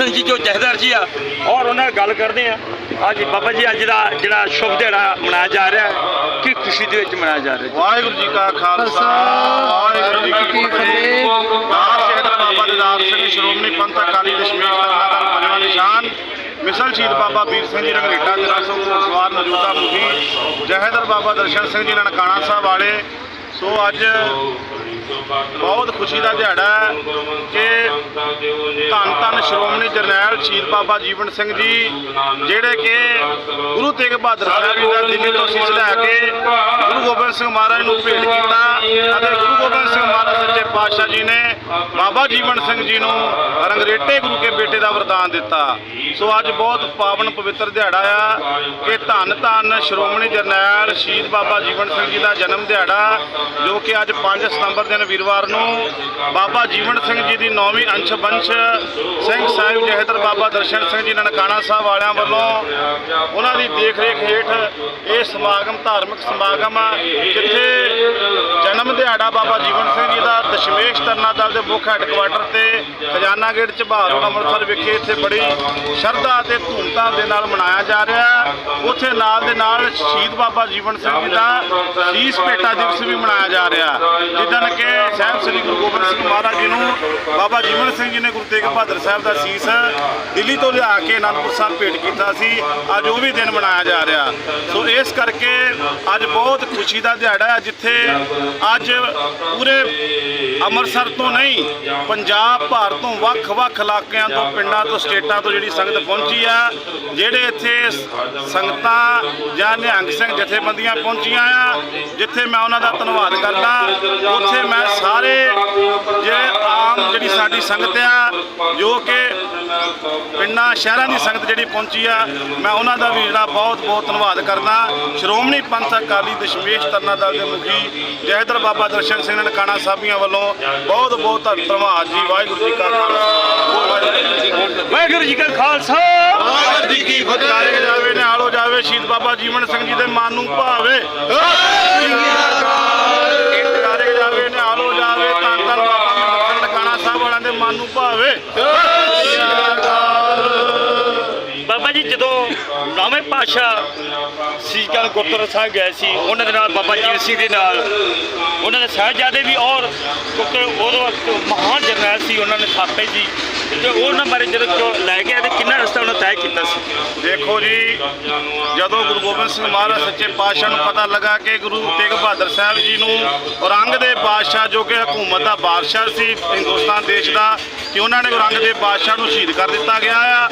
ਸਿੰਘ ਜੀ ਜੋ ਜਹਦਰ ਜੀ ਆ, ਔਰ ਉਹਨਾਂ ਨਾਲ ਗੱਲ ਕਰਦੇ ਆ। ਅੱਜ ਬਾਬਾ ਜੀ, ਅੱਜ ਦਾ ਜਿਹੜਾ ਸ਼ੁਭ ਦਿਹਾੜਾ ਮਨਾਇਆ ਜਾ ਰਿਹਾ ਹੈ। ਕਿ ਖੁਸ਼ੀ ਦੇ ਵਿੱਚ ਮਨਾਇਆ ਜਾ ਰਿਹਾ ਜੀ? ਵਾਹਿਗੁਰੂ ਜੀ ਕਾ ਖਾਲਸਾ, ਵਾਹਿਗੁਰੂ ਜੀ ਕੀ ਫਤਿਹ। ਦਾਸ ਸ਼ਹੀਦ ਬਾਬਾ ਦਿਦਾਰ ਸਿੰਘ, ਸ਼੍ਰੋਮਣੀ ਪੰਥ ਅਕਾਲੀ ਦਸ਼ਮੇਸ਼ ਤਰਨਾ ਦਾ ਪੰਜਵਾਂ ਨਿਸ਼ਾਨ। ਮਿਸਲ ਸ਼ਹੀਦ ਬਾਬਾ ਵੀਰ ਸਿੰਘ ਜੀ ਰੰਗਰੇਟਾ 1300 ਸਵਾਰ ਮੌਜੂਦਾ ਮੁਖੀ ਜਹੇਦਰ ਬਾਬਾ ਦਰਸ਼ਨ ਸਿੰਘ ਜੀ ਨਨਕਾਣਾ ਸਾਹਿਬ ਵਾਲੇ। ਸੋ ਅੱਜ ਬਹੁਤ ਖੁਸ਼ੀ ਦਾ ਦਿਹਾੜਾ ਹੈ ਕਿ ਧੰਨ ਧੰਨ ਸ਼੍ਰੋਮਣੀ ਜਰਨੈਲ ਸ਼ਹੀਦ ਬਾਬਾ ਜੀਵਨ ਸਿੰਘ ਜੀ, ਜਿਹੜੇ ਕਿ ਗੁਰੂ ਤੇਗ ਬਹਾਦਰ ਸਾਹਿਬ ਜੀ ਦਾ ਦਿੱਲੀ ਤੋਂ ਸੀਸ ਲੈ ਕੇ ਗੁਰੂ ਗੋਬਿੰਦ ਸਿੰਘ ਮਹਾਰਾਜ ਨੂੰ ਭੇਟ ਕੀਤਾ ਅਤੇ ਗੁਰੂ ਗੋਬਿੰਦ ਸਿੰਘ ਮਹਾਰਾਜ ਸੱਚੇ ਪਾਤਸ਼ਾਹ ਜੀ ਨੇ ਬਾਬਾ ਜੀਵਨ ਸਿੰਘ ਜੀ ਨੂੰ ਰੰਗਰੇਟੇ ਗੁਰੂ ਕੇ ਬੇਟੇ ਦਾ ਵਰਦਾਨ ਦਿੱਤਾ। ਸੋ ਅੱਜ ਬਹੁਤ ਪਾਵਨ ਪਵਿੱਤਰ ਦਿਹਾੜਾ ਆ ਕਿ ਧੰਨ ਧੰਨ ਸ਼੍ਰੋਮਣੀ ਜਰਨੈਲ ਸ਼ਹੀਦ ਬਾਬਾ ਜੀਵਨ ਸਿੰਘ ਜੀ ਦਾ ਜਨਮ ਦਿਹਾੜਾ, ਜੋ ਕਿ ਅੱਜ 5 ਸਤੰਬਰ ਦਿਨ ਵੀਰਵਾਰ ਨੂੰ ਬਾਬਾ ਜੀਵਨ ਸਿੰਘ ਜੀ ਦੀ ਨੌਵੀਂ ਅੰਸ਼ ਬੰਸ਼ ਸਿੰਘ ਸਾਹਿਬ ਜਹਦਰ ਬਾਬਾ ਦਰਸ਼ਨ ਸਿੰਘ ਜੀ ਨਨਕਾਣਾ ਸਾਹਿਬ ਵਾਲਿਆਂ ਵੱਲੋਂ ਉਹਨਾਂ ਦੀ ਦੇਖ ਰੇਖ ਹੇਠ ਇਹ ਸਮਾਗਮ, ਧਾਰਮਿਕ ਸਮਾਗਮ ਆ ਜਿੱਥੇ ਜਨਮ ਦਿਹਾੜਾ ਬਾਬਾ ਜੀਵਨ ਸਿੰਘ ਜੀ ਦਾ ਦਸ਼ਮੇਸ਼ ਤਰਨਾ ਦਲ ਦੇ ਮੁੱਖ ਹੈੱਡਕੁਆਟਰ ਤੇ ਖਜ਼ਾਨਾ ਗੇਟ ਝਬਾਰ ਅੰਮ੍ਰਿਤਸਰ ਵਿਖੇ ਇੱਥੇ ਬੜੀ ਸ਼ਰਧਾ ਤੇ ਧੂਮਧਾਮ ਦੇ ਨਾਲ ਮਨਾਇਆ ਜਾ ਰਿਹਾ ਉੱਥੇ ਨਾਲ ਦੇ ਨਾਲ ਸ਼ਹੀਦ ਬਾਬਾ ਜੀਵਨ ਸਿੰਘ ਜੀ ਦਾ ਸੀਸ ਭੇਟਾ ਦਿਵਸ ਵੀ ਮਨਾਇਆ ਜਾ ਰਿਹਾ ਜਿੱਦਣ ਕਿ ਸਾਹਿਬ ਸ੍ਰੀ ਗੁਰੂ ਗੋਬਿੰਦ ਸਿੰਘ ਮਹਾਰਾਜ ਜੀ ਨੂੰ ਬਾਬਾ ਜੀਵਨ ਸਿੰਘ ਜੀ ਨੇ ਗੁਰੂ ਤੇਗ ਬਹਾਦਰ ਸਾਹਿਬ ਦਾ ਸੀਸ ਦਿੱਲੀ ਤੋਂ ਲਿਆ ਕੇ ਅਨੰਦਪੁਰ ਸਾਹਿਬ ਭੇਟ ਕੀਤਾ ਸੀ। ਅੱਜ ਉਹ ਵੀ ਦਿਨ ਮਨਾਇਆ ਜਾ ਰਿਹਾ ਸੋ ਇਸ ਕਰਕੇ ਅੱਜ ਬਹੁਤ ਖੁਸ਼ੀ ਦਾ ਦਿਹਾੜਾ ਹੈ ਜਿੱਥੇ ਅੱਜ ਪੂਰੇ ਅੰਮ੍ਰਿਤਸਰ ਤੋਂ ਨਹੀਂ ਪੰਜਾਬ ਭਾਰਤ ਤੋਂ ਵੱਖ-ਵੱਖ ਇਲਾਕਿਆਂ ਤੋਂ ਪਿੰਡਾਂ ਤੋਂ ਸਟੇਟਾਂ ਤੋਂ ਜਿਹੜੀ ਸੰਗਤ ਪਹੁੰਚੀ ਆ ਜਿਹੜੇ ਇੱਥੇ ਸੰਗਤਾਂ ਜਾਂ ਨਿਹੰਗ ਸਿੰਘ ਜਥੇਬੰਦੀਆਂ ਪਹੁੰਚੀਆਂ ਆ ਜਿੱਥੇ ਮੈਂ ਉਹਨਾਂ ਦਾ ਧੰਨਵਾਦ ਕਰਦਾ ਉੱਥੇ ਮੈਂ ਸਾਰੇ ਜਿਹੜੇ ਆਮ ਜਿਹੜੀ ਸਾਡੀ ਸੰਗਤ ਆ ਜੋ ਕਿ ਪਿੰਡਾਂ ਸ਼ਹਿਰਾਂ ਦੀ ਸੰਗਤ ਜਿਹੜੀ ਪਹੁੰਚੀ ਆ ਮੈਂ ਉਹਨਾਂ ਦਾ ਵੀ ਜਿਹੜਾ ਬਹੁਤ ਬਹੁਤ ਧੰਨਵਾਦ ਕਰਦਾ। ਸ਼੍ਰੋਮਣੀ ਪੰਥ ਅਕਾਲੀ ਦਸ਼ਮੇਸ਼ ਤਰਨਾ ਦਲ ਦੇ ਮੁਖੀ ਜੈਦਰ ਬਾਬਾ ਦਰਸ਼ਨ ਸਿੰਘ ਨਨਕਾਣਾ ਸਾਹਿਬੀਆਂ ਵੱਲੋਂ ਬਹੁਤ ਬਹੁਤ ਧੰਨਵਾਦ ਜੀ। ਵਾਹਿਗੁਰੂ ਜੀ ਕਾ ਖਾਲਸਾ। ਵਾਹਿਗੁਰੂ ਜੀ ਕਾ ਖਾਲਸਾ। ਵਾਹਿਗੁਰੂ ਜੀ ਕੀ ਫਤਿਹ। ਜਾਵੇ ਜਾਵੇ ਨਿਹਾਲ ਹੋ ਜਾਵੇ ਸ਼ਹੀਦ ਬਾਬਾ ਜੀਵਨ ਸਿੰਘ ਜੀ ਦੇ ਮਨ ਨੂੰ ਭਾਵੇ। ਭਾਵੇ। ਬਾਬਾ ਜੀ, ਜਦੋਂ ਨੌਵੇਂ ਪਾਤਸ਼ਾਹ ਸੀਕਲ ਗੁਰਦੁਆਰਾ ਸਾਹਿਬ ਗਏ ਸੀ, ਉਹਨਾਂ ਦੇ ਨਾਲ ਬਾਬਾ ਜੀਵਨ ਸਿੰਘ ਦੇ ਨਾਲ, ਉਹਨਾਂ ਦੇ ਸਾਹਿਬਜ਼ਾਦੇ ਵੀ ਔਰ ਕਿਉਂਕਿ ਉਦੋਂ ਵਕਤ ਮਹਾਨ ਜਰਨੈਲ ਸੀ, ਉਹਨਾਂ ਨੇ ਥਾਪੇ ਜੀ। ਤੇ ਉਹਨਾਂ ਬਾਰੇ ਜਦੋਂ ਜੋ ਲੈ ਕੇ ਆਏ ਤੇ ਕਿੰਨਾ ਰਸਤਾ ਉਹਨਾਂ ਤੈਅ ਕੀਤਾ ਸੀ? ਦੇਖੋ ਜੀ, ਜਦੋਂ ਗੁਰੂ ਗੋਬਿੰਦ ਸਿੰਘ ਮਹਾਰਾਜ ਸੱਚੇ ਪਾਤਸ਼ਾਹ ਨੂੰ ਪਤਾ ਲੱਗਾ ਕਿ ਗੁਰੂ ਤੇਗ ਬਹਾਦਰ ਸਾਹਿਬ ਜੀ ਨੂੰ ਔਰੰਗ ਦੇ ਬਾਦਸ਼ਾਹ ਜੋ ਕਿ ਹਕੂਮਤ ਦਾ ਬਾਦਸ਼ਾਹ ਸੀ, ਹਿੰਦੁਸਤਾਨ ਦੇਸ਼ ਦਾ, ਕਿ ਉਹਨਾਂ ਨੇ ਔਰੰਗ ਦੇ ਬਾਦਸ਼ਾਹ ਨੂੰ ਸ਼ਹੀਦ ਕਰ ਦਿੱਤਾ ਗਿਆ ਆ।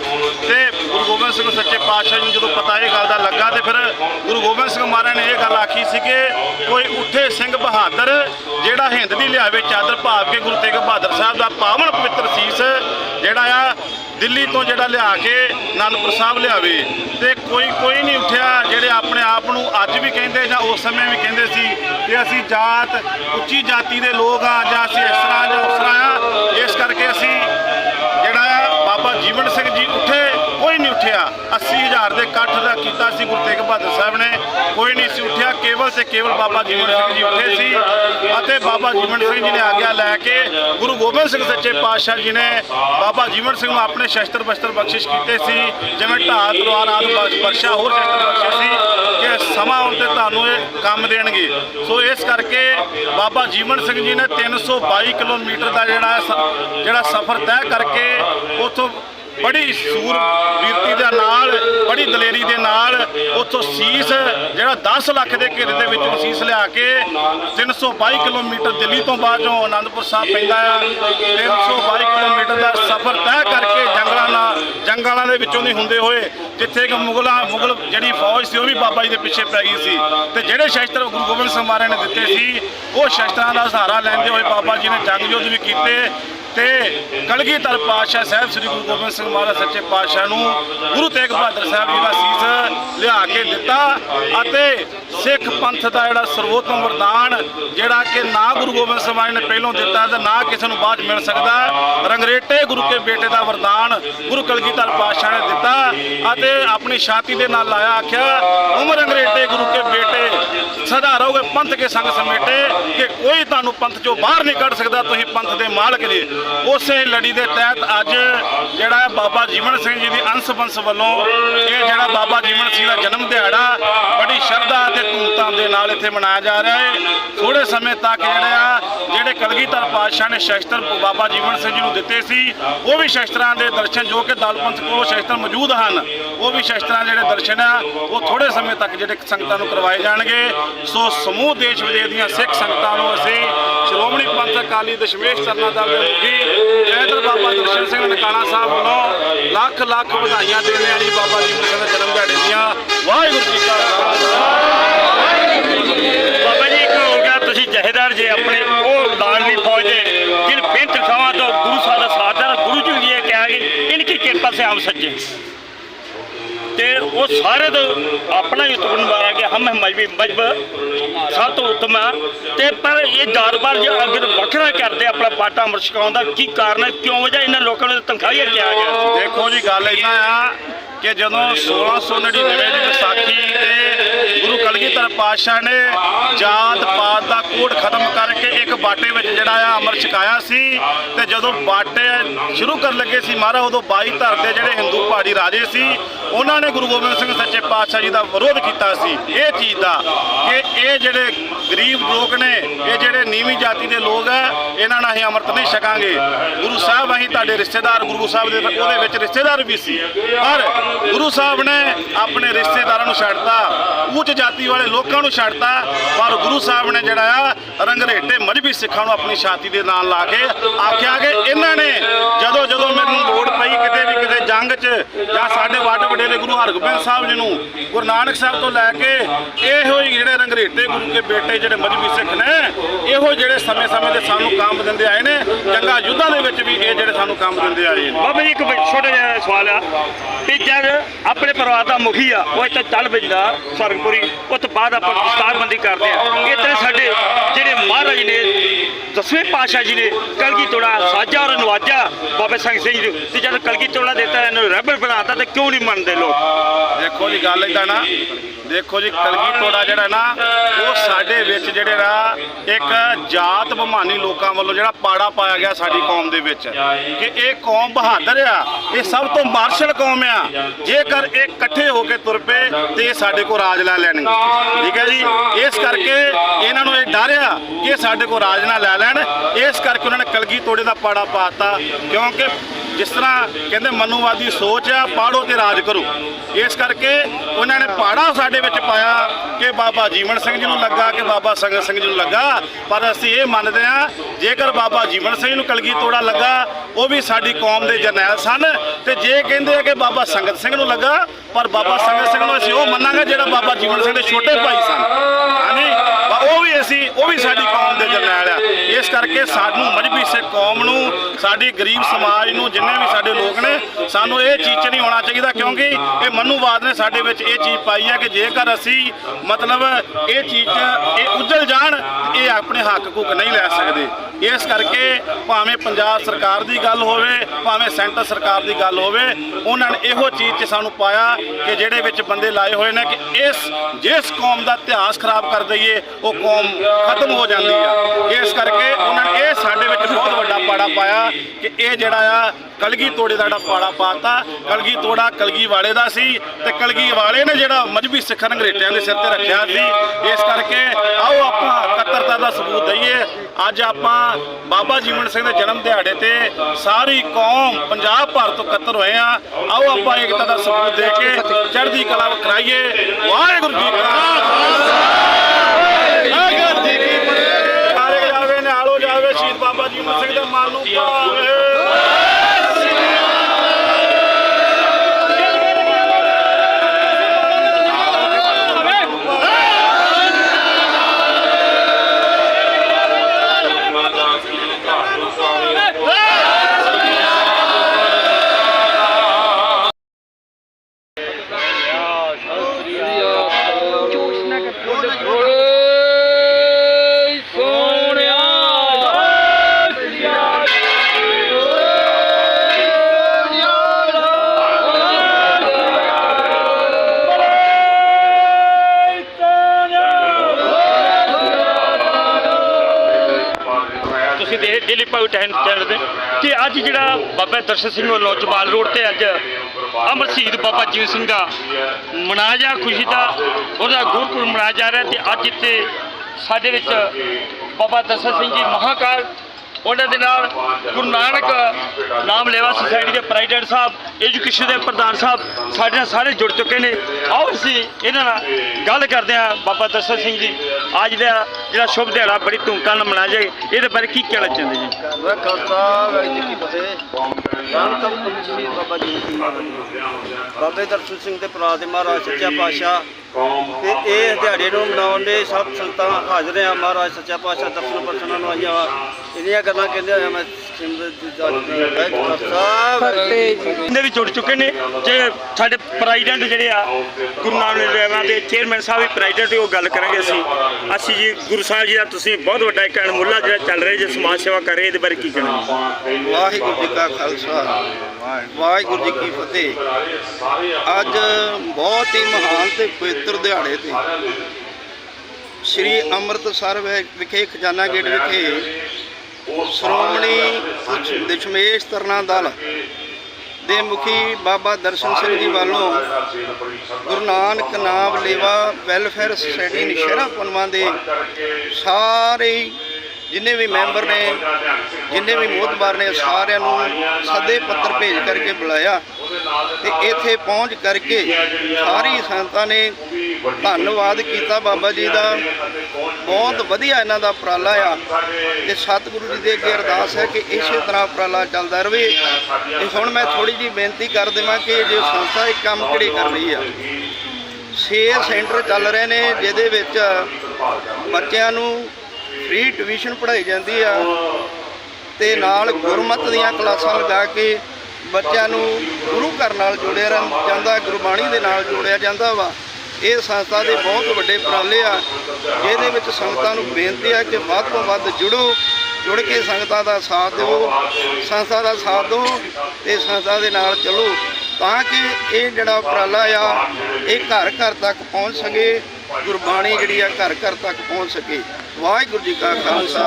ਤੇ ਗੁਰੂ ਗੋਬਿੰਦ ਸਿੰਘ ਸੱਚੇ ਪਾਤਸ਼ਾਹ ਜੀ ਨੂੰ ਜਦੋਂ ਪਤਾ ਇਹ ਗੱਲ ਦਾ ਲੱਗਾ ਤੇ ਫਿਰ ਗੁਰੂ ਗੋਬਿੰਦ ਸਿੰਘ ਮਹਾਰਾਜ ਨੇ ਇਹ ਗੱਲ ਆਖੀ ਸੀ ਕਿ ਕੋਈ ਉੱਠੇ ਸਿੰਘ ਬਹਾਦਰ ਜਿਹੜਾ ਹਿੰਦ ਦੀ ਲਿਆਵੇ ਚਾਦਰ ਭਾਵ ਕੇ ਗੁਰੂ ਤੇਗ ਬਹਾਦਰ ਸਾਹਿਬ ਦਾ ਪਾਵਨ ਪਵਿੱਤਰ ਸੀਸ ਜਿਹੜਾ ਆ, ਦਿੱਲੀ ਤੋਂ ਜਿਹੜਾ ਲਿਆ ਕੇ ਅਨੰਦਪੁਰ ਸਾਹਿਬ ਲਿਆਵੇ। ਤੇ ਕੋਈ ਕੋਈ ਨਹੀਂ ਉੱਠਿਆ, ਜਿਹੜੇ ਆਪਣੇ ਆਪ ਨੂੰ ਅੱਜ ਵੀ ਕਹਿੰਦੇ ਜਾਂ ਉਸ ਸਮੇਂ ਵੀ ਕਹਿੰਦੇ ਸੀ ਕਿ ਅਸੀਂ ਜਾਤ, ਉੱਚੀ ਜਾਤੀ ਦੇ ਲੋਕ ਆ ਜਾਂ ਅਸੀਂ ਇਸ ਤਰ੍ਹਾਂ ਜਾਂ ਉਸ ਤਰ੍ਹਾਂ ਆ, ਇਸ ਕਰਕੇ ਅਸੀਂ ਜਿਹੜਾ ਆ ਬਾਬਾ ਜੀਵਨ ਸਿੰਘ ਜੀ ਉੱਠੇ ਕੋਈ ਨਹੀਂ ਉੱਠਿਆ 80000 ਦਾ ਕੀਤਾ ਸੀ ਗੁਰੂ ਤੇਗ ਬਹਾਦਰ ਸਾਹਿਬ ਨੇ। ਕੋਈ ਨਹੀਂ ਸੀ ਉੱਠਿਆ, ਕੇਵਲ ਤੇ ਕੇਵਲ ਬਾਬਾ ਜੀਵਨ ਸਿੰਘ ਜੀ ਉੱਠੇ ਸੀ ਅਤੇ ਬਾਬਾ ਜੀਵਨ ਸਿੰਘ ਜੀ ਨੇ ਆਗਿਆ ਲੈ ਕੇ ਗੁਰੂ ਗੋਬਿੰਦ ਸਿੰਘ ਸੱਚੇ ਪਾਤਸ਼ਾਹ ਜੀ ਨੇ ਬਾਬਾ ਜੀਵਨ ਸਿੰਘ ਨੂੰ ਆਪਣੇ ਸ਼ਸਤਰ ਬਸਤਰ ਬਖਸ਼ਿਸ਼ ਕੀਤੇ ਸੀ, ਜਿਵੇਂ ਢਾਲ ਤਲਵਾਰ ਆਦਿ ਬਖਸ਼ਾ ਹੋਰ ਸ਼ਸਤਰ ਬਖਸ਼ੇ ਸੀ ਕਿ ਸਮਾਂ ਆਉਣ ਤੇ ਤੁਹਾਨੂੰ ਇਹ ਕੰਮ ਦੇਣਗੇ। ਸੋ ਇਸ ਕਰਕੇ ਬਾਬਾ ਜੀਵਨ ਸਿੰਘ ਜੀ ਨੇ 322 ਕਿਲੋਮੀਟਰ ਦਾ ਜਿਹੜਾ ਸ- ਜਿਹੜਾ ਸਫ਼ਰ ਤੈਅ ਕਰਕੇ ਉਥੋਂ ਬੜੀ ਸੂਰ ਦੇ ਨਾਲ, ਬੜੀ ਦਲੇਰੀ ਦੇ ਨਾਲ ਉੱਥੋਂ ਸੀਸ ਜਿਹੜਾ 10 ਲੱਖ ਦੇ ਘੇਰੇ ਦੇ ਵਿੱਚੋਂ ਸੀਸ ਲਿਆ ਕੇ 322 ਕਿਲੋਮੀਟਰ ਦਿੱਲੀ ਤੋਂ ਬਾਅਦ ਜੋ ਆਨੰਦਪੁਰ ਸਾਹਿਬ ਪੈਂਦਾ ਆ 322 ਕਿਲੋਮੀਟਰ ਦਾ ਸਫ਼ਰ ਤੈਅ ਕਰਕੇ ਜੰਗਲਾਂ ਨਾਲ, ਜੰਗਲਾਂ ਦੇ ਵਿੱਚੋਂ ਨਹੀਂ ਹੁੰਦੇ ਹੋਏ, ਜਿੱਥੇ ਕਿ ਮੁਗਲਾਂ, ਮੁਗਲ ਜਿਹੜੀ ਫੌਜ ਸੀ ਉਹ ਵੀ ਬਾਬਾ ਜੀ ਦੇ ਪਿੱਛੇ ਪੈ ਗਈ ਸੀ। ਤੇ ਜਿਹੜੇ ਸ਼ਸਤਰ ਗੁਰੂ ਗੋਬਿੰਦ ਸਿੰਘ ਮਹਾਰਾਜ ਨੇ ਦਿੱਤੇ ਸੀ, ਉਹ ਸ਼ਸਤਰਾਂ ਦਾ ਸਹਾਰਾ ਲੈਂਦੇ ਹੋਏ ਬਾਬਾ ਜੀ ਨੇ ਜੰਗ ਯੁੱਧ ਵੀ ਕੀਤੇ ਤੇ ਕਲਗੀਧਰ ਪਾਤਸ਼ਾਹ ਸਾਹਿਬ ਸ੍ਰੀ ਗੁਰੂ ਗੋਬਿੰਦ ਸਿੰਘ ਮਹਾਰਾਜ ਸੱਚੇ ਪਾਤਸ਼ਾਹ ਨੂੰ ਗੁਰੂ ਤੇਗ ਬਹਾਦਰ ਸਾਹਿਬ ਜੀ ਦਾ ਸੀਸ ਕੇ ਦਿੱਤਾ ਅਤੇ ਸਿੱਖ ਪੰਥ ਦਾ ਜਿਹੜਾ ਸਰਵੋਤਮ ਵਰਦਾਨ, ਜਿਹੜਾ ਕਿ ਨਾ ਗੁਰੂ ਗੋਬਿੰਦ ਸਿੰਘ ਨੇ ਪਹਿਲੋਂ ਦਿੱਤਾ ਤੇ ਨਾ ਕਿਸੇ ਨੂੰ ਬਾਅਦ ਮਿਲ ਸਕਦਾ, ਰੰਗਰੇਟੇ ਗੁਰੂ ਕੇ ਬੇਟੇ ਦਾ ਵਰਦਾਨ ਗੁਰੂ ਕਲਗੀਧਰ ਪਾਤਸ਼ਾਹ ਨੇ ਦਿੱਤਾ ਅਤੇ ਆਪਣੀ ਛਾਤੀ ਦੇ ਨਾਲ ਲਾਇਆ, ਆਖਿਆ, ਉਮਰ ਰੰਗਰੇਟੇ ਗੁਰੂ ਕੇ ਬੇਟੇ, ਸਦਾ ਰਹੋਗੇ ਪੰਥ ਕੇ ਸੰਗ ਸਮੇਟੇ ਕਿ ਕੋਈ ਤੁਹਾਨੂੰ ਪੰਥ ਚੋਂ ਬਾਹਰ ਨਹੀਂ ਕੱਢ ਸਕਦਾ, ਤੁਸੀਂ ਪੰਥ ਦੇ ਮਾਲਕ ਜੀ। ਉਸੇ ਲੜੀ ਦੇ ਤਹਿਤ ਅੱਜ ਜਿਹੜਾ ਬਾਬਾ ਜੀਵਨ ਸਿੰਘ ਜੀ ਦੀ ਅੰਸ਼ ਬੰਸ ਵੱਲੋਂ ਇਹ ਜਿਹੜਾ ਬਾਬਾ ਜੀਵਨ ਸਿੰਘ ਦਾ ਜਨਮ ਦਿਹਾੜਾ, ਬੜੀ ਸ਼ਰਧਾ ਤੇ ਧੂਮਧਾਮ ਦੇ ਨਾਲ ਇੱਥੇ ਮਨਾਇਆ ਜਾ ਰਿਹਾ ਹੈ। ਥੋੜੇ ਸਮੇਂ ਤੱਕ ਜਿਹੜੇ ਆ, ਜਿਹੜੇ ਕਲਗੀਧਰ ਪਾਤਸ਼ਾਹ ਨੇ ਸ਼ਸਤਰ ਬਾਬਾ ਜੀਵਨ ਸਿੰਘ ਜੀ ਨੂੰ ਦਿੱਤੇ ਸੀ, ਉਹ ਵੀ ਸ਼ਸਤਰਾਂ ਦੇ ਦਰਸ਼ਨ ਜੋ ਕਿ ਦਲਪੰਥ ਕੋਲ ਸ਼ਸਤਰ ਮੌਜੂਦ ਹਨ, ਉਹ ਵੀ ਸ਼ਸਤਰਾਂ ਦੇ ਜਿਹੜੇ ਦਰਸ਼ਨ ਆ, ਉਹ ਥੋੜੇ ਸਮੇਂ ਤੱਕ ਜਿਹੜੇ ਸੰਗਤਾਂ ਨੂੰ ਕਰਵਾਏ ਜਾਣਗੇ। ਸੋ ਸਮੂਹ ਦੇਸ਼ ਵਿਦੇਸ਼ ਦੀਆਂ ਸਿੱਖ ਸੰਗਤਾਂ ਨੂੰ ਅਸੀਂ ਸ਼੍ਰੋਮਣੀ ਪੰਥ ਅਕਾਲੀ ਦਸ਼ਮੇਸ਼ ਸਰਨਾ ਦਲ ਦੇ ਮੁਖੀ ਜੈਦਰ ਬਾਬਾ ਦਰਸ਼ਨ ਸਿੰਘ ਨਨਕਾਣਾ ਸਾਹਿਬ ਵੱਲੋਂ ਲੱਖ ਲੱਖ ਵਧਾਈਆਂ ਦੇਣ ਵਾਲੀ ਬਾਬਾ ਜੀਵਨ ਸਿੰਘ ਜਨਮ ਦਿਹਾੜੇ ਦੀਆਂ ਵਾਹਿਗੁਰੂ ਜੀ ਕਾ ਖਾਲਸਾ। ਬਾਬਾ ਜੀ, ਇੱਕ ਤੁਸੀਂ ਜਹੇਦਾਰ ਜੇ ਆਪਣੇ ਉਹ ਲਾਡਲੀ ਫੌਜ ਦੇ ਜਿਨ ਬੇਨਤ ਥਾਵਾਂ ਤੋਂ ਗੁਰੂ ਸਾਹਿਬ ਦਾ ਸਾਥ ਹੈ ਗੁਰੂ ਜੀ ਨੇ ਕਿਹਾ ਕਿ ਇਨਕੀ ਕਿਰਪਾ ਸੇ ਹਮ ਸੱਜੇ? ਤੇ ਉਹ ਸਾਰੇ ਤੋਂ ਆਪਣਾ ਹੀ ਉਤਪਨ ਮਾਰਾ ਕਿ ਹਮ ਮਜਬੀ ਮਜਬ, ਸਭ ਤੋਂ ਉੱਤਮ ਆ। ਤੇ ਪਰ ਇਹ ਦਾਰਬਾਰ ਜੇ ਅਗਰ ਵੱਖਰਾ ਕਰਦੇ, ਆਪਣਾ ਪਾਟਾ ਅਮਰ ਛਕਾਉਣ ਦਾ ਕੀ ਕਾਰਨ ਹੈ? ਕਿਉਂ ਵਜ੍ਹਾ ਇਹਨਾਂ ਲੋਕਾਂ ਨੂੰ ਤਨਖਾਹੀਆਂ ਕਿਹਾ ਗਿਆ? ਦੇਖੋ ਜੀ, ਗੱਲ ਇਦਾਂ ਆ ਕਿ ਜਦੋਂ 1699 ਦੀ ਵਿਸਾਖੀ ਤੇ ਗੁਰੂ ਕਲਗੀਧਰ ਪਾਤਸ਼ਾਹ ਨੇ ਜਾਤ ਪਾਤ ਦਾ ਕੋਡ ਖਤਮ ਕਰਕੇ ਇੱਕ ਬਾਟੇ ਵਿੱਚ ਜਿਹੜਾ ਆ ਅਮਰ ਛਕਾਇਆ ਸੀ ਤੇ ਜਦੋਂ ਬਾਟੇ ਸ਼ੁਰੂ ਕਰਨ ਲੱਗੇ ਸੀ ਮਹਾਰਾਜ, ਉਦੋਂ 22 ਧਰ ਦੇ ਜਿਹੜੇ ਹਿੰਦੂ ਪਹਾੜੀ ਰਾਜੇ ਸੀ, ਉਹਨਾਂ ਨੇ ਗੁਰੂ ਗੋਬਿੰਦ ਸਿੰਘ ਸੱਚੇ ਪਾਤਸ਼ਾਹ ਜੀ ਦਾ ਵਿਰੋਧ ਕੀਤਾ ਸੀ। ਇਹ ਚੀਜ਼ ਦਾ ਕਿ ਇਹ ਜਿਹੜੇ ਗਰੀਬ ਲੋਕ ਨੇ, ਇਹ ਜਿਹੜੇ ਨੀਵੀਂ ਜਾਤੀ ਦੇ ਲੋਕ ਆ, ਇਹਨਾਂ ਨਾਲ ਅਸੀਂ ਅੰਮ੍ਰਿਤ ਨਹੀਂ ਛਕਾਂਗੇ। ਗੁਰੂ ਸਾਹਿਬ, ਅਸੀਂ ਤੁਹਾਡੇ ਰਿਸ਼ਤੇਦਾਰ ਗੁਰੂ ਸਾਹਿਬ ਦੇ ਉਹਦੇ ਵਿੱਚ ਰਿਸ਼ਤੇਦਾਰ ਵੀ ਸੀ। ਪਰ ਗੁਰੂ ਸਾਹਿਬ ਨੇ ਆਪਣੇ ਰਿਸ਼ਤੇਦਾਰਾਂ ਨੂੰ ਛੱਡਤਾ, ਉੱਚ ਜਾਤੀ ਵਾਲੇ ਲੋਕਾਂ ਨੂੰ ਛੱਡਤਾ, ਪਰ ਗੁਰੂ ਸਾਹਿਬ ਨੇ ਜਿਹੜਾ ਆ, ਰੰਗਰੇਟੇ ਮਜਬੀ ਸਿੱਖਾਂ ਨੂੰ ਆਪਣੀ ਛਾਤੀ ਦੇ ਨਾਲ ਲਾ ਕੇ ਆਖਿਆ ਕਿ ਇਹਨਾਂ ਨੇ ਜਦੋਂ ਜਦੋਂ ਮੈਨੂੰ ਲੋੜ ਪਈ ਕਿਤੇ ਵੀ ਕਿਤੇ ਜੰਗ 'ਚ ਜਾਂ ਸਾਡੇ ਵੱਡ ਵਡੇਰੇ ਗੁਰੂ ਹਰਗੋਬਿੰਦ ਸਾਹਿਬ ਜੀ ਨੂੰ ਗੁਰੂ ਨਾਨਕ ਸਾਹਿਬ ਤੋਂ ਲੈ ਕੇ ਇਹੋ ਹੀ ਜਿਹੜੇ ਰੰਗਰੇਟੇ ਗੁਰੂ ਕੇ ਬੇਟੇ ਜਿਹੜੇ ਮਜਬੀ ਸਿੱਖ ਨੇ ਇਹੋ ਜਿਹੜੇ ਸਮੇਂ-ਸਮੇਂ ਤੇ ਸਾਨੂੰ ਕੰਮ ਦਿੰਦੇ ਆਏ ਨੇ ਜੰਗਾਂ ਯੁੱਧਾਂ ਦੇ ਵਿੱਚ ਵੀ ਇਹ ਜਿਹੜੇ ਸਾਨੂੰ ਕੰਮ ਦਿੰਦੇ ਆਏ ਨੇ। ਬਾਬਾ ਜੀ ਇੱਕ ਛੋਟਾ ਜਿਹਾ ਸਵਾਲ ਆ। ਵੀ ਜਦ ਆਪਣੇ ਪਰਿਵਾਰ ਦਾ ਮੁਖੀ ਆ ਉਹ ਇੱਥੇ ਚੱਲ ਪੈਂਦਾ ਸਰਗਪੁਰੀ ਉਸ ਤੋਂ ਬਾਅਦ ਆਪਾਂ ਵਿਸਤਾਰਬੰਦੀ ਕਰਦੇ ਆ। ਤਰ੍ਹਾਂ ਸਾਡੇ ਜਿਹੜੇ ਮਹਾਰਾਜ ਨੇ ਦਸਵੇਂ ਪਾਤਸ਼ਾਹ ਜੀ ਨੇ ਕਲਗੀ ਤੋੜਾ ਸਾਜਾ ਔਰ ਨਵਾਜਾ ਬਾਬਾ ਸਿੰਘ ਸਿੰਘ ਜੀ। ਤੇ ਜਦ ਕਲਗੀ ਤੋੜਾ ਦਿੱਤਾ ਇਹਨੂੰ ਰੈਬਲ ਬਣਾਤਾ ਤੇ ਕਿਉਂ ਨਹੀਂ ਮੰਨਦੇ ਲੋਕ? ਦੇਖੋ ਜੀ ਗੱਲ ਏਦਾਂ ਨਾ ਦੇਖੋ ਜੀ ਕਲਗੀ ਤੋੜਾ ਜਿਹੜਾ ਨਾ ਉਹ ਸਾਡੇ ਵਿੱਚ ਜਿਹੜੇ ਨਾ ਇੱਕ ਜਾਤ ਬਮਾਨੀ ਲੋਕਾਂ ਵੱਲੋਂ ਜਿਹੜਾ ਪਾੜਾ ਪਾਇਆ ਗਿਆ ਸਾਡੀ ਕੌਮ ਦੇ ਵਿੱਚ ਕਿ ਇਹ ਕੌਮ ਬਹਾਦਰ ਆ, ਇਹ ਸਭ ਤੋਂ ਮਾਰਸ਼ਲ ਕੌਮ ਆ। ਜੇਕਰ ਇਹ ਇਕੱਠੇ ਹੋ ਕੇ ਤੁਰ ਪਏ ਤੇ ਇਹ ਸਾਡੇ ਕੋਲ ਰਾਜ ਲੈ ਲੈਣਗੇ। ਠੀਕ ਹੈ ਜੀ? ਇਸ ਕਰਕੇ ਇਹਨਾਂ ਨੂੰ ਇਹ ਡਰ ਆ ਕਿ ਸਾਡੇ ਕੋਲ ਰਾਜ ਨਾ ਲੈ ਲੈਣ। ਇਸ ਕਰਕੇ ਉਹਨਾਂ ਨੇ ਕਲਗੀ ਤੋੜੇ ਦਾ ਪਾੜਾ ਪਾਤਾ ਕਿਉਂਕਿ ਜਿਸ ਤਰ੍ਹਾਂ ਕਹਿੰਦੇ ਮਨੂਵਾਦੀ ਸੋਚ ਆ, ਪਾੜੋ ਤੇ ਰਾਜ ਕਰੋ। ਇਸ ਕਰਕੇ ਉਹਨਾਂ ਨੇ ਪਾੜਾ ਸਾਡੇ ਵਿੱਚ ਪਾਇਆ ਕਿ ਬਾਬਾ ਜੀਵਨ ਸਿੰਘ ਜੀ ਨੂੰ ਲੱਗਾ, ਕਿ ਬਾਬਾ ਸੰਗਤ ਸਿੰਘ ਜੀ ਨੂੰ ਲੱਗਾ। ਪਰ ਅਸੀਂ ਇਹ ਮੰਨਦੇ ਆ ਜੇਕਰ ਬਾਬਾ ਜੀਵਨ ਸਿੰਘ ਨੂੰ ਕਲਗੀ ਤੋੜਾ ਲੱਗਾ, ਉਹ ਵੀ ਸਾਡੀ ਕੌਮ ਦੇ ਜਰਨੈਲ ਸਨ। ਤੇ ਜੇ ਕਹਿੰਦੇ ਆ ਕਿ ਬਾਬਾ ਸੰਗਤ ਸਿੰਘ ਨੂੰ ਲੱਗਾ, ਪਰ ਬਾਬਾ ਸੰਗਤ ਸਿੰਘ ਨੂੰ ਅਸੀਂ ਉਹ ਮੰਨਾਂਗੇ ਜਿਹੜਾ ਬਾਬਾ ਜੀਵਨ ਸਿੰਘ ਦੇ ਛੋਟੇ ਭਾਈ ਸਨ। ਹਾਂਜੀ। ਵਾ- ਉਹ ਵੀ ਅਸੀਂ, ਉਹ ਵੀ ਸਾਡੀ ਕੌਮ ਦੇ ਜਰਨੈਲ ਆ। ਇਸ ਕਰਕੇ ਸਾਨੂੰ ਮਜਬੀ ਸੇ ਕੌਮ ਨੂੰ, ਸਾਡੀ ਗਰੀਬ ਸਮਾਜ ਨੂੰ, ਜਿੰਨੇ ਵੀ ਸਾਡੇ ਲੋਕ ਨੇ, ਸਾਨੂੰ ਇਹ ਚੀਜ਼ 'ਚ ਨਹੀਂ ਹੋਣਾ ਚਾਹੀਦਾ ਕਿਉਂਕਿ ਇਹ ਮਨੂਵਾਦ ਨੇ ਸਾਡੇ ਵਿੱਚ ਇਹ ਚੀਜ਼ ਪਾਈ ਹੈ ਕਿ ਜੇਕਰ ਅਸੀਂ ਮਤਲਬ ਇਹ ਚੀਜ਼ 'ਚ ਇਹ ਉੱਜਲ ਜਾਣ, ਇਹ ਆਪਣੇ ਹੱਕ ਹਕੂਕ ਨਹੀਂ ਲੈ ਸਕਦੇ। ਇਸ ਕਰਕੇ ਭਾਵੇਂ ਪੰਜਾਬ ਸਰਕਾਰ ਦੀ ਗੱਲ ਹੋਵੇ, ਭਾਵੇਂ ਸੈਂਟਰ ਸਰਕਾਰ ਦੀ ਗੱਲ ਹੋਵੇ, ਉਹਨਾਂ ਨੇ ਇਹੋ ਚੀਜ਼ 'ਚ ਸਾਨੂੰ ਪਾਇਆ ਕਿ ਜਿਹੜੇ ਵਿੱਚ ਬੰਦੇ ਲਾਏ ਹੋਏ ਨੇ ਕਿ ਇਸ, ਜਿਸ ਕੌਮ ਦਾ ਇਤਿਹਾਸ ਖਰਾਬ ਕਰ ਦਈਏ, ਉਹ ਕੌਮ ਖਤਮ ਹੋ ਜਾਂਦੀ ਆ। ਇਸ ਕਰਕੇ ਉਹਨਾਂ ਨੇ ਇਹ ਸਾਡੇ ਵਿੱਚ ਬਹੁਤ ਵੱਡਾ ਪਾੜਾ ਪਾਇਆ ਕਿ ਇਹ ਜਿਹੜਾ ਆ ਕਲਗੀ ਤੋੜੇ ਦਾ ਜਿਹੜਾ ਪਾੜਾ ਪਾਤਾ। ਕਲਗੀ ਤੋੜਾ ਕਲਗੀ ਵਾਲੇ ਦਾ ਸੀ ਤੇ ਕਲਗੀ ਵਾਲੇ ਨੇ ਜਿਹੜਾ ਮਜਬੀ ਸਿੱਖ ਰੰਗਰੇਟਿਆਂ ਦੇ ਸਿਰ ਤੇ ਰੱਖਿਆ ਸੀ। ਇਸ ਕਰਕੇ ਆਓ ਆਪਾਂ ਇਕੱਤਰਤਾ ਦਾ ਸਬੂਤ ਦਈਏ। ਅੱਜ ਆਪਾਂ ਬਾਬਾ ਜੀਵਨ ਸਿੰਘ ਦੇ ਜਨਮ ਦਿਹਾੜੇ ਤੇ ਸਾਰੀ ਕੌਮ ਪੰਜਾਬ ਭਰ ਤੋਂ ਇਕੱਤਰ ਹੋਏ ਆ। ਆਓ ਆਪਾਂ ਏਕਤਾ ਦਾ ਸਬੂਤ ਦੇ ਕੇ ਚੜ੍ਹਦੀ ਕਲਾ ਕਰਾਈਏ ਵਾਹਿਗੁਰੂ ਜੀ ਕਾ ਖਾਲਸਾ। ਡੇਲੀ ਪਾਉ ਟਾਈਮ ਚੈਨਲ ਤੇ ਕਿ ਅੱਜ ਜਿਹੜਾ ਬਾਬਾ ਦਰਸ਼ਨ ਸਿੰਘ ਵੱਲੋਂ ਜਵਾਲ ਰੋਡ ਤੇ ਅੱਜ ਅਮਰ ਸ਼ਹੀਦ ਬਾਬਾ ਜੀਵਨ ਸਿੰਘ ਦਾ ਮਨਾਇਆ ਜਾ ਖੁਸ਼ੀ ਦਾ ਉਹਦਾ ਗੁਰਪੁਰਬ ਮਨਾਇਆ ਜਾ ਰਿਹਾ ਤੇ ਅੱਜ ਇੱਥੇ ਸਾਡੇ ਵਿੱਚ ਬਾਬਾ ਦਰਸ਼ਨ ਸਿੰਘ ਜੀ ਮਹਾਕਾਲ, ਉਹਨਾਂ ਦੇ ਨਾਲ ਗੁਰੂ ਨਾਨਕ ਨਾਮ ਲੇਵਾ ਸੁਸਾਇਟੀ ਦੇ ਪ੍ਰੈਜ਼ੀਡੈਂਟ ਸਾਹਿਬ ਐਜੂਕੇਸ਼ਨ ਦੇ ਪ੍ਰਧਾਨ ਸਾਹਿਬ ਸਾਡੇ ਨਾਲ ਸਾਰੇ ਜੁੜ ਚੁੱਕੇ ਨੇ। ਆਓ ਅਸੀਂ ਇਹਨਾਂ ਨਾਲ ਗੱਲ ਕਰਦੇ ਹਾਂ ਬਾਬਾ ਦਰਸ਼ਨ ਸਿੰਘ ਜੀ, ਅੱਜ ਦਾ ਜਿਹੜਾ ਸ਼ੁਭ ਦਿਹਾੜਾ ਬੜੀ ਧੂਮਧਾਮ ਨਾਲ ਮਨਾਇਆ ਜਾਏ ਇਹਦੇ ਬਾਰੇ ਕੀ ਕਹਿਣਾ ਚਾਹੁੰਦੇ ਜੀ? ਮੈਂ ਖਾਲਸਾ ਵਾਹਿਗੁਰੂ ਜੀ ਕੀ ਫਤਿਹ। ਨਾਮ ਤਮ ਤੁਮ ਸ਼ਹੀਦ ਬਾਬਾ ਜੀ ਦਰਸ਼ਨ ਸਿੰਘ ਦੇ ਭਰਾ ਦੇ ਮਹਾਰਾਜ ਸੱਚਾ ਪਾਤਸ਼ਾਹ। ਤੇ ਇਹ ਦਿਹਾੜੇ ਨੂੰ ਮਨਾਉਣ ਦੇ ਸਭ ਸੰਗਤਾਂ ਹਾਜ਼ਰ ਆ। ਮਹਾਰਾਜ ਸੱਚਾ ਪਾਤਸ਼ਾਹ ਦਰਸ਼ਨ ਪਰਸਨਾਂ ਨੂੰ ਆਈਆਂ ਵਾ। ਇਹਦੀਆਂ ਗੱਲਾਂ ਕਹਿੰਦੇ ਹੋਇਆ ਮੈਂ ਦੀ ਵੀ ਜੁੜ ਚੁੱਕੇ ਨੇ। ਜੇ ਸਾਡੇ ਪ੍ਰੈਜ਼ੀਡੈਂਟ ਜਿਹੜੇ ਆ ਗੁਰੂ ਨਾਨਕ ਦੇਵਾਂ ਦੇ ਚੇਅਰਮੈਨ ਸਾਹਿਬ ਵੀ ਪ੍ਰੈਜ਼ੀਡੈਂਟ ਉਹ ਗੱਲ ਕਰਾਂਗੇ ਅਸੀਂ। ਅਸੀਂ ਜੀ ਗੁਰੂ ਸਾਹਿਬ ਜੀ ਦਾ ਤੁਸੀਂ ਬਹੁਤ ਵੱਡਾ ਇੱਕ ਅਣਮੁੱਲਾ ਜਿਹੜਾ ਚੱਲ ਰਿਹਾ, ਜੇ ਸਮਾਜ ਸੇਵਾ ਕਰ ਰਹੇ ਇਹਦੇ ਬਾਰੇ ਕੀ ਕਹਿਣਾ? ਵਾਹਿਗੁਰੂ ਜੀ ਕਾ ਖਾਲਸਾ, ਵਾਹਿਗੁਰੂ ਜੀ ਕੀ ਫਤਿਹ। ਅੱਜ ਬਹੁਤ ਹੀ ਮਹਾਨ ਤੇ ਪਵਿੱਤਰ ਦਿਹਾੜੇ ਤੇ ਸ੍ਰੀ ਅੰਮ੍ਰਿਤਸਰ ਵਿਖੇ, ਖਜ਼ਾਨਾ ਗੇਟ ਵਿਖੇ ਸ਼੍ਰੋਮਣੀ ਦਸ਼ਮੇਸ਼ ਤਰਨਾ ਦਲ ਦੇ ਮੁਖੀ ਬਾਬਾ ਦਰਸ਼ਨ ਸਿੰਘ ਜੀ ਵੱਲੋਂ ਗੁਰੂ ਨਾਨਕ ਨਾਮ ਲੇਵਾ ਵੈਲਫੇਅਰ ਸੁਸਾਇਟੀ ਨਸ਼ਹਿਰਾ ਪੁਨਵਾਂ ਦੇ ਸਾਰੇ ਹੀ ਜਿੰਨੇ ਵੀ ਮੈਂਬਰ ਨੇ, ਜਿੰਨੇ ਵੀ ਮੋਹਤਬਾਰ ਨੇ, ਸਾਰਿਆਂ ਨੂੰ ਸੱਦੇ ਪੱਤਰ ਭੇਜ ਕਰਕੇ ਬੁਲਾਇਆ ਤੇ ਇੱਥੇ ਪਹੁੰਚ ਕਰਕੇ ਸਾਰੀ ਸੰਗਤਾਂ ਨੇ ਧੰਨਵਾਦ ਕੀਤਾ ਬਾਬਾ ਜੀ ਦਾ। ਬਹੁਤ ਵਧੀਆ ਇਹਨਾਂ ਦਾ ਉਪਰਾਲਾ ਆ ਤੇ ਸਤਿਗੁਰੂ ਜੀ ਦੇ ਅੱਗੇ ਅਰਦਾਸ ਹੈ ਕਿ ਇਸੇ ਤਰ੍ਹਾਂ ਉਪਰਾਲਾ ਚੱਲਦਾ ਰਹੇ। ਤੇ ਹੁਣ ਮੈਂ ਥੋੜੀ ਜੀ ਬੇਨਤੀ ਕਰ ਦੇਵਾਂ ਕਿ ਜੇ ਸੰਸਥਾ ਇੱਕ ਕੰਮ ਕਿਹੜੀ ਕਰ ਰਹੀ ਆ, ਛੇ ਸੈਂਟਰ ਚੱਲ ਰਹੇ ਨੇ, ਜਿਹਦੇ ਵਿੱਚ ਬੱਚਿਆਂ ਨੂੰ ਫ੍ਰੀ ਟਿਊਸ਼ਨ ਪੜ੍ਹਾਈ ਜਾਂਦੀ ਆ ਤੇ ਨਾਲ ਗੁਰਮਤ ਦੀਆਂ ਕਲਾਸਾਂ ਲਗਾ ਕੇ ਬੱਚਿਆਂ ਨੂੰ ਗੁਰੂ ਘਰ ਨਾਲ ਜੋੜਿਆ ਰਨ- ਜਾਂਦਾ, ਗੁਰਬਾਣੀ ਦੇ ਨਾਲ ਜੋੜਿਆ ਜਾਂਦਾ ਵਾ। ਇਹ ਸੰਸਥਾ ਦੇ ਬਹੁਤ ਵੱਡੇ ਉਪਰਾਲੇ ਆ, ਜਿਹਦੇ ਵਿੱਚ ਸੰਗਤਾਂ ਨੂੰ ਬੇਨਤੀ ਆ ਕਿ ਵੱਧ ਤੋਂ ਵੱਧ ਜੁੜੋ, ਜੁੜ ਕੇ ਸੰਗਤਾਂ ਦਾ ਸਾਥ ਦਿਓ, ਸੰਸਥਾ ਦਾ ਸਾਥ ਦਿਓ ਤੇ ਸੰਸਥਾ ਦੇ ਨਾਲ ਚੱਲੋ ਤਾਂ ਕਿ ਇਹ ਜਿਹੜਾ ਉਪਰਾਲਾ ਆ, ਇਹ ਘਰ ਘਰ ਤੱਕ ਪਹੁੰਚ ਸਕੇ, ਗੁਰਬਾਣੀ ਜਿਹੜੀ ਆ ਘਰ ਘਰ ਤੱਕ ਪਹੁੰਚ ਸਕੇ। ਵਾਹਿਗੁਰੂ ਜੀ ਕਾ ਖਾਲਸਾ,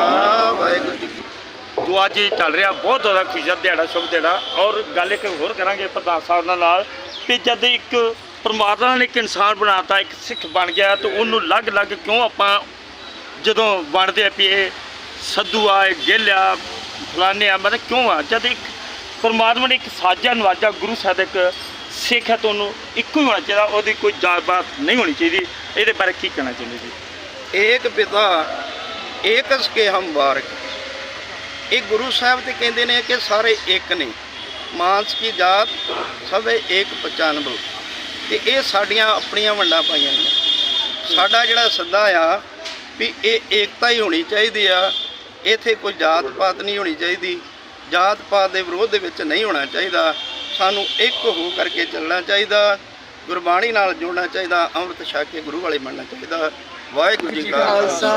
ਵਾਹਿਗੁਰੂ ਜੀ ਕੀ ਜੋ ਅੱਜ ਚੱਲ ਰਿਹਾ ਬਹੁਤ ਜ਼ਿਆਦਾ ਖੁਸ਼ੀ ਦਾ ਦਿਹਾੜਾ, ਸ਼ੁਭ ਦਿਹਾੜਾ। ਔਰ ਗੱਲ ਇੱਕ ਹੋਰ ਕਰਾਂਗੇ ਪ੍ਰਧਾਨ ਸਾਹਿਬ ਨਾਲ ਨਾਲ ਕਿ ਜਦ ਇੱਕ ਪਰਮਾਤਮਾ ਨੇ ਇੱਕ ਇਨਸਾਨ ਬਣਾਤਾ, ਇੱਕ ਸਿੱਖ ਬਣ ਗਿਆ, ਤਾਂ ਉਹਨੂੰ ਅਲੱਗ-ਅਲੱਗ ਕਿਉਂ ਆਪਾਂ ਜਦੋਂ ਬਣਦੇ ਆ ਵੀ ਇਹ ਸੱਧੂ ਆ, ਇਹ ਗਿੱਲ ਆ ਫਲਾਨੇ ਆ, ਮਤਲਬ ਕਿਉਂ ਆ? ਜਦ ਇੱਕ ਪਰਮਾਤਮਾ ਨੇ ਇੱਕ ਸਾਜਾ ਨਵਾਜਾ ਗੁਰੂ ਸਾਹਿਬ ਇੱਕ ਸਿੱਖ ਹੈ ਤੁਹਾਨੂੰ ਇੱਕੋ ਹੀ ਹੋਣਾ ਚਾਹੀਦਾ, ਉਹਦੀ ਕੋਈ ਜਾਤ ਬਾਤ ਨਹੀਂ ਹੋਣੀ ਚਾਹੀਦੀ। ਇਹਦੇ ਬਾਰੇ ਕੀ ਕਹਿਣਾ ਚਾਹੁੰਦੇ ਜੀ? ਏਕ ਪਿਤਾ ਏਕਸ ਕੇ ਹਮ ਬਾਰਕ ਇਹ ਗੁਰੂ ਸਾਹਿਬ ਤੇ ਕਹਿੰਦੇ ਨੇ ਕਿ ਸਾਰੇ ਇੱਕ ਨੇ। ਮਾਨਸ ਕੀ ਜਾਤ, ਸਭੇ ਏਕ ਪਛਾਨਬੋ। ਤੇ ਇਹ ਸਾਡੀਆਂ ਆਪਣੀਆਂ ਵੰਡਾਂ ਪਾਈਆਂ ਨੇ। ਸਾਡਾ ਜਿਹੜਾ ਸੱਦਾ ਆ ਵੀ ਇਹ ਏਕਤਾ ਹੀ ਹੋਣੀ ਚਾਹੀਦੀ ਆ, ਇੱਥੇ ਕੋਈ ਜਾਤ ਪਾਤ ਨਹੀਂ ਹੋਣੀ ਚਾਹੀਦੀ। ਜਾਤ ਪਾਤ ਦੇ ਵਿਰੋਧ ਦੇ ਵਿੱਚ ਨਹੀਂ ਹੋਣਾ ਚਾਹੀਦਾ। ਸਾਨੂੰ ਇੱਕ ਹੋ ਕਰਕੇ ਚੱਲਣਾ ਚਾਹੀਦਾ। ਗੁਰਬਾਣੀ ਨਾਲ ਜੁੜਨਾ ਚਾਹੀਦਾ। ਅੰਮ੍ਰਿਤ ਛਕ ਕੇ ਗੁਰੂ ਵਾਲੇ ਬਣਨਾ ਚਾਹੀਦਾ। ਵਾਹਿਗੁਰੂ ਜੀ ਕਾ ਖਾਲਸਾ,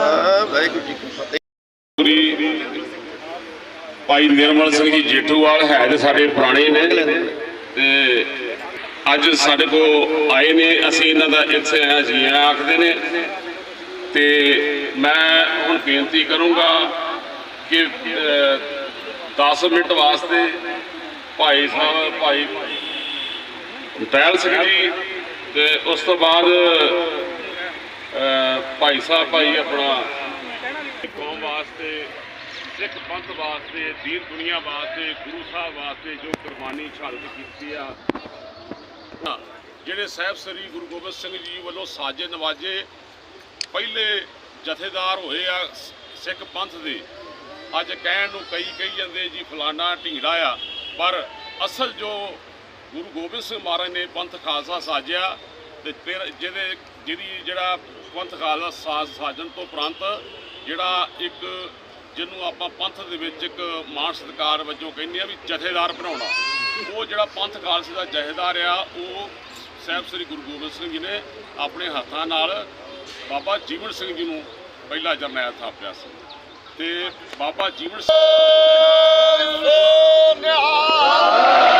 ਵਾਹਿਗੁਰੂ ਜੀ ਕੀ ਫਤਿਹ। ਭਾਈ ਨਿਰਮਲ ਸਿੰਘ ਜੀ ਜੇਠੂਵਾਲ ਹੈ ਤੇ ਸਾਡੇ ਪੁਰਾਣੇ ਨੇ। ਤੇ ਅੱਜ ਸਾਡੇ ਕੋ ਆਏ ਨੇ, ਅਸੀਂ ਇਹਨਾਂ ਦਾ ਇੱਥੇ ਆਇਆ ਜੀ ਆਖਦੇ ਨੇ। ਤੇ ਮੈਂ ਹੁਣ ਬੇਨਤੀ ਕਰੂੰਗਾ ਕਿ 10 ਮਿੰਟ ਵਾਸਤੇ ਭਾਈ ਸਾਹਿਬ, ਭਾਈ ਦਇਲ ਸਿੰਘ ਜੀ, ਤੇ ਉਸ ਤੋਂ ਬਾਅਦ ਭਾਈ ਸਾਹਿਬ ਭਾਈ ਆਪਣਾ ਕੌਮ ਵਾਸਤੇ, ਸਿੱਖ ਪੰਥ ਵਾਸਤੇ, ਦੀਨ ਦੁਨੀਆ ਵਾਸਤੇ, ਗੁਰੂ ਸਾਹਿਬ ਵਾਸਤੇ ਜੋ ਕੁਰਬਾਨੀ ਸ਼ਹਾਦਤ ਕੀਤੀ ਆ। ਜਿਹੜੇ ਸਾਹਿਬ ਸ੍ਰੀ ਗੁਰੂ ਗੋਬਿੰਦ ਸਿੰਘ ਜੀ ਵੱਲੋਂ ਸਾਜੇ ਨਵਾਜੇ ਪਹਿਲੇ ਜਥੇਦਾਰ ਹੋਏ ਆ ਸਿੱਖ ਪੰਥ ਦੇ, ਅੱਜ ਕਹਿਣ ਨੂੰ ਕਈ ਕਹੀ ਜਾਂਦੇ ਜੀ, ਫਲਾਨਾ ਢੀਂਗੜਾ ਆ। ਪਰ ਅਸਲ ਜੋ ਗੁਰੂ ਗੋਬਿੰਦ ਸਿੰਘ ਮਹਾਰਾਜ ਨੇ ਪੰਥ ਖਾਲਸਾ ਸਾਜਿਆ ਤੇ ਫਿਰ ਜਿਹਦੇ ਜਿਹਦੀ ਜਿਹੜਾ ਪੰਥ ਖਾਲਸਾ ਸਾ- ਸਾਜਣ ਤੋਂ ਉਪਰੰਤ ਜਿਹੜਾ ਇੱਕ ਜਿਹਨੂੰ ਆਪਾਂ ਪੰਥ ਦੇ ਵਿੱਚ ਇੱਕ ਮਾਣ ਸਤਿਕਾਰ ਵਜੋਂ ਕਹਿੰਦੇ ਆ ਵੀ ਜਥੇਦਾਰ ਬਣਾਉਣਾ, ਉਹ ਜਿਹੜਾ ਪੰਥ ਖਾਲਸੇ ਦਾ ਜਥੇਦਾਰ ਆ, ਉਹ ਸਾਹਿਬ ਸ੍ਰੀ ਗੁਰੂ ਗੋਬਿੰਦ ਸਿੰਘ ਜੀ ਨੇ ਆਪਣੇ ਹੱਥਾਂ ਨਾਲ ਬਾਬਾ ਜੀਵਨ ਸਿੰਘ ਜੀ ਨੂੰ ਪਹਿਲਾ ਜਰਨੈਲ ਥਾਪਿਆ ਸੀ। ਤੇ ਬਾਬਾ ਜੀਵਨ ਸਿੰਘ ਵਾਹਿਗੁਰੂ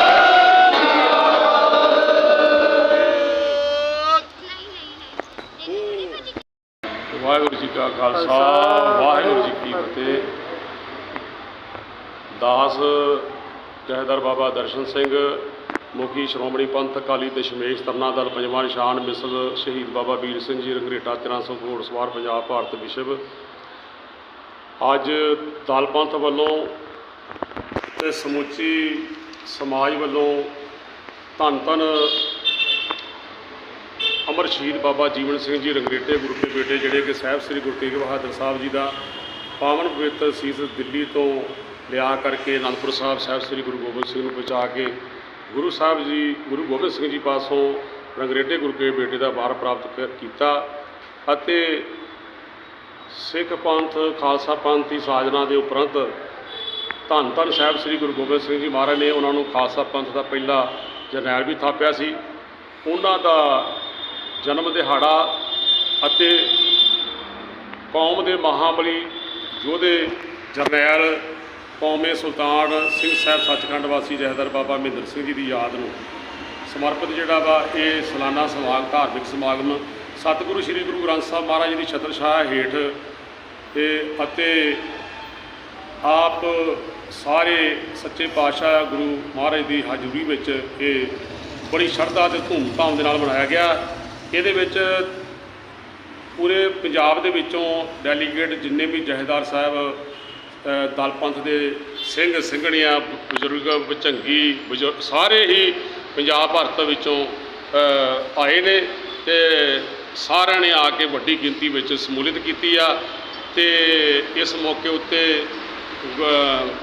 ਕਾ ਖਾਲਸਾ, ਵਾਹਿਗੁਰੂ ਜੀ ਕੀ ਫਤਿਹ। ਦਾਸ ਜਹੇਦਾਰ ਬਾਬਾ ਦਰਸ਼ਨ ਸਿੰਘ, ਮੁਖੀ ਸ਼੍ਰੋਮਣੀ ਪੰਥ ਅਕਾਲੀ ਦਸ਼ਮੇਸ਼ ਤਰਨਾ ਦਲ, ਪੰਜਵਾਂ ਨਿਸ਼ਾਨ, ਮਿਸਲ ਸ਼ਹੀਦ ਬਾਬਾ ਵੀਰ ਸਿੰਘ ਜੀ, ਰੰਗਰੇਟਾ 1300 ਘੋੜਸਵਾਰ ਪੰਜਾਬ ਭਾਰਤ ਵਿਸ਼ਵ। ਅੱਜ ਦਲ ਪੰਥ ਵੱਲੋਂ ਤੇ ਸਮੁੱਚੀ ਸਮਾਜ ਵੱਲੋਂ ਧੰਨ ਧੰਨ ਅਮਰ ਸ਼ਹੀਦ ਬਾਬਾ ਜੀਵਨ ਸਿੰਘ ਜੀ ਰੰਗਰੇਟੇ ਗੁਰੂ ਕੇ ਬੇਟੇ ਜਿਹੜੇ ਕਿ ਸਾਹਿਬ ਸ੍ਰੀ ਗੁਰੂ ਤੇਗ ਬਹਾਦਰ ਸਾਹਿਬ ਜੀ ਦਾ ਪਾਵਨ ਪਵਿੱਤਰ ਸੀਸ ਦਿੱਲੀ ਤੋਂ ਲਿਆ ਕਰਕੇ ਅਨੰਦਪੁਰ ਸਾਹਿਬ ਸਾਹਿਬ ਸ੍ਰੀ ਗੁਰੂ ਗੋਬਿੰਦ ਸਿੰਘ ਨੂੰ ਪਹੁੰਚਾ ਕੇ ਗੁਰੂ ਸਾਹਿਬ ਜੀ, ਗੁਰੂ ਗੋਬਿੰਦ ਸਿੰਘ ਜੀ ਪਾਸੋਂ ਰੰਗਰੇਟੇ ਗੁਰੂ ਕੇ ਬੇਟੇ ਦਾ ਵਾਰ ਪ੍ਰਾਪਤ ਕ- ਕੀਤਾ ਅਤੇ ਸਿੱਖ ਪੰਥ, ਖਾਲਸਾ ਪੰਥ ਦੀ ਸਾਜਨਾ ਦੇ ਉਪਰੰਤ ਧੰਨ ਧੰਨ ਸਾਹਿਬ ਸ੍ਰੀ ਗੁਰੂ ਗੋਬਿੰਦ ਸਿੰਘ ਜੀ ਮਹਾਰਾਜ ਨੇ ਉਹਨਾਂ ਨੂੰ ਖਾਲਸਾ ਪੰਥ ਦਾ ਪਹਿਲਾ ਜਰਨੈਲ ਵੀ ਥਾਪਿਆ ਸੀ। ਉਹਨਾਂ ਦਾ ਜਨਮ ਦਿਹਾੜਾ ਅਤੇ ਕੌਮ ਦੇ ਮਹਾਬਲੀ ਯੋਧੇ ਜਰਨੈਲ ਕੌਮੇ ਸੁਲਤਾਨ ਸਿੰਘ ਸਾਹਿਬ ਸੱਚਖੰਡ ਵਾਸੀ ਜਹਦਰ ਬਾਬਾ ਮਹਿੰਦਰ ਸਿੰਘ ਜੀ ਦੀ ਯਾਦ ਨੂੰ ਸਮਰਪਿਤ ਜਿਹੜਾ ਵਾ, ਇਹ ਸਾਲਾਨਾ ਸਮਾਗਮ, ਧਾਰਮਿਕ ਸਮਾਗਮ ਸਤਿਗੁਰੂ ਸ੍ਰੀ ਗੁਰੂ ਗ੍ਰੰਥ ਸਾਹਿਬ ਮਹਾਰਾਜ ਜੀ ਦੀ ਛਤਰਛਾਇਆ ਹੇਠ ਤੇ ਅਤੇ ਆਪ ਸਾਰੇ ਸੱਚੇ ਪਾਤਸ਼ਾਹ ਗੁਰੂ ਮਹਾਰਾਜ ਦੀ ਹਾਜ਼ਰੀ ਵਿੱਚ ਇਹ ਬੜੀ ਸ਼ਰਧਾ ਤੇ ਧੂਮਧਾਮ ਦੇ ਨਾਲ ਮਨਾਇਆ ਗਿਆ। ਇਹਦੇ ਵਿੱਚ ਪੂਰੇ ਪੰਜਾਬ ਦੇ ਵਿੱਚੋਂ ਡੈਲੀਗੇਟ ਜਿੰਨੇ ਵੀ ਜਹੇਦਾਰ ਸਾਹਿਬ ਦਲ ਪੰਥ ਦੇ ਸਿੰਘ ਸਿੰਘਣੀਆਂ ਬਜ਼ੁਰਗ ਭਚੰਗੀ ਬਜ਼ੁਰਗ ਸਾਰੇ ਹੀ ਪੰਜਾਬ ਭਾਰਤ ਵਿੱਚੋਂ ਆਏ ਨੇ ਤੇ ਸਾਰਿਆਂ ਨੇ ਆ ਕੇ ਵੱਡੀ ਗਿਣਤੀ ਵਿੱਚ ਸਮੂਲਿਤ ਕੀਤੀ ਆ ਤੇ ਇਸ ਮੌਕੇ ਉੱਤੇ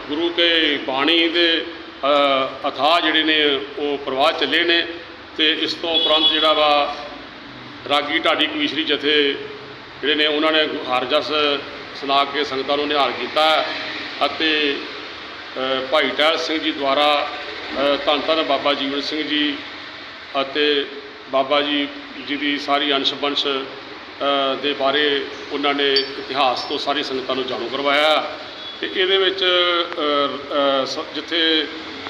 ਗੁਰੂ ਕੇ ਬਾਣੀ ਦੇ ਅ, ਅਥਾਹ ਜਿਹੜੇ ਨੇ ਉਹ ਪ੍ਰਵਾਹ ਚੱਲੇ ਨੇ ਤੇ ਇਸ ਤੋਂ ਉਪਰੰਤ ਜਿਹੜਾ ਵਾ ਰਾਗੀ ਢਾਡੀ ਕਵੀਸ਼ਰੀ ਜਥੇ ਜਿਹੜੇ ਨੇ, ਉਹਨਾਂ ਨੇ ਹਰ ਜਸ ਸੁਣਾ ਕੇ ਸੰਗਤਾਂ ਨੂੰ ਨਿਹਾਲ ਕੀਤਾ ਅਤੇ ਭਾਈ ਟਹਿਲ ਸਿੰਘ ਜੀ ਦੁਆਰਾ ਧੰਨ ਧੰਨ ਬਾਬਾ ਜੀਵਨ ਸਿੰਘ ਜੀ ਅਤੇ ਬਾਬਾ ਜੀ ਜੀ ਦੀ ਸਾਰੀ ਅੰਸ਼ ਬੰਸ਼ ਦੇ ਬਾਰੇ ਉਹਨਾਂ ਨੇ ਇਤਿਹਾਸ ਤੋਂ ਸਾਰੀ ਸੰਗਤਾਂ ਨੂੰ ਜਾਣੂ ਕਰਵਾਇਆ ਤੇ ਇਹਦੇ ਵਿੱਚ ਜਿੱਥੇ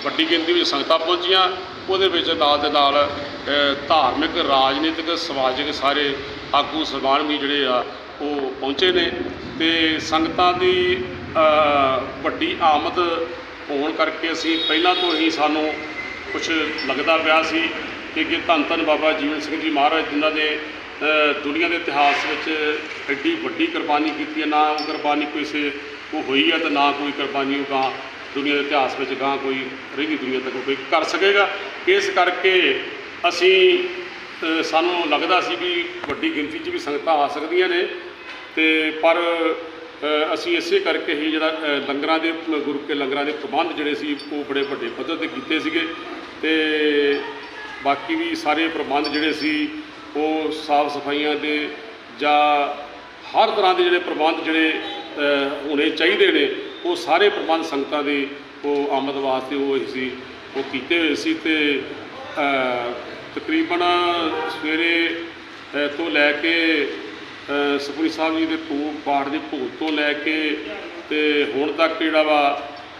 ਵੱਡੀ ਗਿਣਤੀ ਵਿੱਚ ਸੰਗਤਾਂ ਪਹੁੰਚੀਆਂ ਉਹਦੇ ਵਿੱਚ ਨਾਲ ਦੇ ਨਾਲ ਧਾਰਮਿਕ, ਰਾਜਨੀਤਿਕ, ਸਮਾਜਿਕ ਸਾਰੇ ਆਗੂ ਸਰਬਾਨ ਵੀ ਜਿਹੜੇ ਆ, ਉਹ ਪਹੁੰਚੇ ਨੇ ਤੇ ਸੰਗਤਾਂ ਦੀ ਵੱਡੀ ਆਮਦ ਹੋਣ ਕਰਕੇ ਅਸੀਂ ਪਹਿਲਾਂ ਤੋਂ ਹੀ ਸਾਨੂੰ ਕੁਝ ਲੱਗਦਾ ਪਿਆ ਸੀ ਕਿ ਕਿ ਧੰਨ ਧੰਨ ਬਾਬਾ ਜੀਵਨ ਸਿੰਘ ਜੀ ਮਹਾਰਾਜ ਜਿਨ੍ਹਾਂ ਨੇ ਦੁਨੀਆ ਦੇ ਇਤਿਹਾਸ ਵਿੱਚ ਐਡੀ ਵੱਡੀ ਕੁਰਬਾਨੀ ਕੀਤੀ ਹੈ। ਨਾ ਉਹ ਕੁਰਬਾਨੀ ਕਿਸੇ ਉਹ ਹੋਈ ਹੈ ਤੇ ਨਾ ਕੋਈ ਕੁਰਬਾਨੀ ਉਹ ਗਾਂ ਦੁਨੀਆ ਦੇ ਇਤਿਹਾਸ ਵਿੱਚ ਗਾਂ ਕੋਈ ਰਹਿੰਦੀ ਦੁਨੀਆ ਤੱਕ ਕੋਈ ਕਰ ਸਕੇਗਾ। ਇਸ ਕਰਕੇ ਅਸੀਂ ਸਾਨੂੰ ਲੱਗਦਾ ਸੀ ਵੀ ਵੱਡੀ ਗਿਣਤੀ 'ਚ ਵੀ ਸੰਗਤਾਂ ਆ ਸਕਦੀਆਂ ਨੇ। ਤੇ ਪਰ ਅਸੀਂ ਇਸੇ ਕਰਕੇ ਹੀ ਜਿਹੜਾ ਲੰਗਰਾਂ ਦੇ, ਗੁਰੂ ਕੇ ਲੰਗਰਾਂ ਦੇ ਪ੍ਰਬੰਧ ਜਿਹੜੇ ਸੀ, ਉਹ ਬੜੇ ਵੱਡੇ ਪੱਧਰ ਤੇ ਕੀਤੇ ਸੀਗੇ। ਤੇ ਬਾਕੀ ਵੀ ਸਾਰੇ ਪ੍ਰਬੰਧ ਜਿਹੜੇ ਸੀ, ਉਹ ਸਾਫ਼ ਸਫਾਈਆਂ ਦੇ ਜਾਂ ਹਰ ਤਰ੍ਹਾਂ ਦੇ ਜਿਹੜੇ ਪ੍ਰਬੰਧ ਜਿਹੜੇ ਹੋਣੇ ਚਾਹੀਦੇ ਨੇ, ਉਹ ਸਾਰੇ ਪ੍ਰਬੰਧ ਸੰਗਤਾਂ ਦੇ ਉਹ ਆਮਦ ਵਾਸਤੇ ਉਹ ਸੀ ਉਹ ਕੀਤੇ ਹੋਏ ਸੀ ਤੇ ਤਕਰੀਬਨ ਸਵੇਰੇ ਤੋਂ ਲੈ ਕੇ ਅ, ਸੁਖਮਨੀ ਸਾਹਿਬ ਜੀ ਦੇ ਭੋਗ ਪਾਠ ਦੇ ਭੋਗ ਤੋਂ ਲੈ ਕੇ ਤੇ ਹੁਣ ਤੱਕ ਜਿਹੜਾ ਵਾ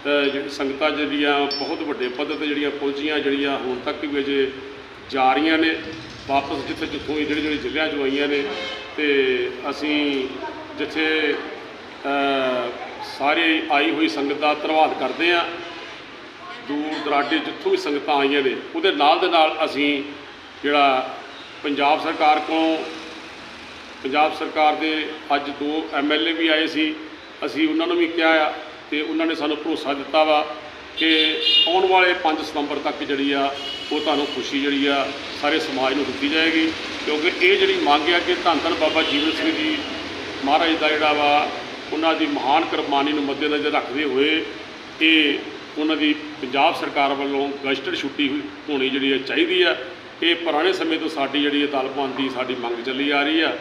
ਜਿਹੜੀ ਸੰਗਤਾਂ ਜਿਹੜੀਆਂ ਬਹੁਤ ਵੱਡੇ ਪੱਧਰ ਤੇ ਜਿਹੜੀਆਂ ਪਹੁੰਚੀਆਂ ਜਿਹੜੀਆਂ ਹੁਣ ਤੱਕ ਵੀ ਅਜੇ ਜਾ ਰਹੀਆਂ ਨੇ ਵਾਪਸ ਜਿੱਥੇ ਜਿੱਥੋਂ ਜਿਹੜੇ ਜਿਹੜੇ ਜ਼ਿਲ੍ਹਿਆਂ 'ਚੋਂ ਆਈਆਂ ਨੇ ਤੇ ਅਸੀਂ ਜਿੱਥੇ ਅ, ਸਾਰੇ ਆਈ ਹੋਈ ਸੰਗਤ ਦਾ ਧੰਨਵਾਦ ਕਰਦੇ ਹਾਂ। ਦੂਰ ਦਰਾਡੇ ਜਿੱਥੋਂ ਵੀ ਸੰਗਤਾਂ ਆਈਆਂ ਨੇ, ਉਹਦੇ ਨਾਲ ਦੇ ਨਾਲ ਅਸੀਂ ਜਿਹੜਾ ਪੰਜਾਬ ਸਰਕਾਰ ਕੋਲੋਂ, ਪੰਜਾਬ ਸਰਕਾਰ ਦੇ ਅੱਜ ਦੋ ਐਮਐਲਏ ਵੀ ਆਏ ਸੀ, ਅਸੀਂ ਉਹਨਾਂ ਨੂੰ ਵੀ ਕਿਹਾ ਆ ਤੇ ਉਹਨਾਂ ਨੇ ਸਾਨੂੰ ਭਰੋਸਾ ਦਿੱਤਾ ਵਾ ਕਿ ਆਉਣ ਵਾਲੇ 5 ਸਤੰਬਰ ਤੱਕ ਜਿਹੜੀ ਆ, ਉਹ ਤੁਹਾਨੂੰ ਖੁਸ਼ੀ ਜਿਹੜੀ ਆ, ਸਾਰੇ ਸਮਾਜ ਨੂੰ ਦਿੱਤੀ ਜਾਏਗੀ। ਕਿਉਂਕਿ ਇਹ ਜਿਹੜੀ ਮੰਗ ਆ ਕਿ ਧੰਨ ਧੰਨ ਬਾਬਾ ਜੀਵਨ ਸਿੰਘ ਜੀ ਮਹਾਰਾਜ ਦਾ ਜਿਹੜਾ ਵਾ, ਉਹਨਾਂ ਦੀ ਮਹਾਨ ਕੁਰਬਾਨੀ ਨੂੰ ਮੱਦੇਨਜ਼ਰ ਰੱਖਦੇ ਹੋਏ ਇਹ ਉਹਨਾਂ ਦੀ ਪੰਜਾਬ ਸਰਕਾਰ ਵੱਲੋਂ ਗਜ਼ਟਡ ਛੁੱਟੀ ਹੋਈ ਹੋਣੀ ਜਿਹੜੀ ਹੈ ਚਾਹੀਦੀ ਆ ਇਹ ਪੁਰਾਣੇ ਸਮੇਂ ਤੋਂ ਸਾਡੀ ਜਿਹੜੀ ਹੈ ਅਦਾਲਤ ਦੀ ਸਾਡੀ ਮੰਗ ਚੱਲੀ ਆ ਰਹੀ ਆ।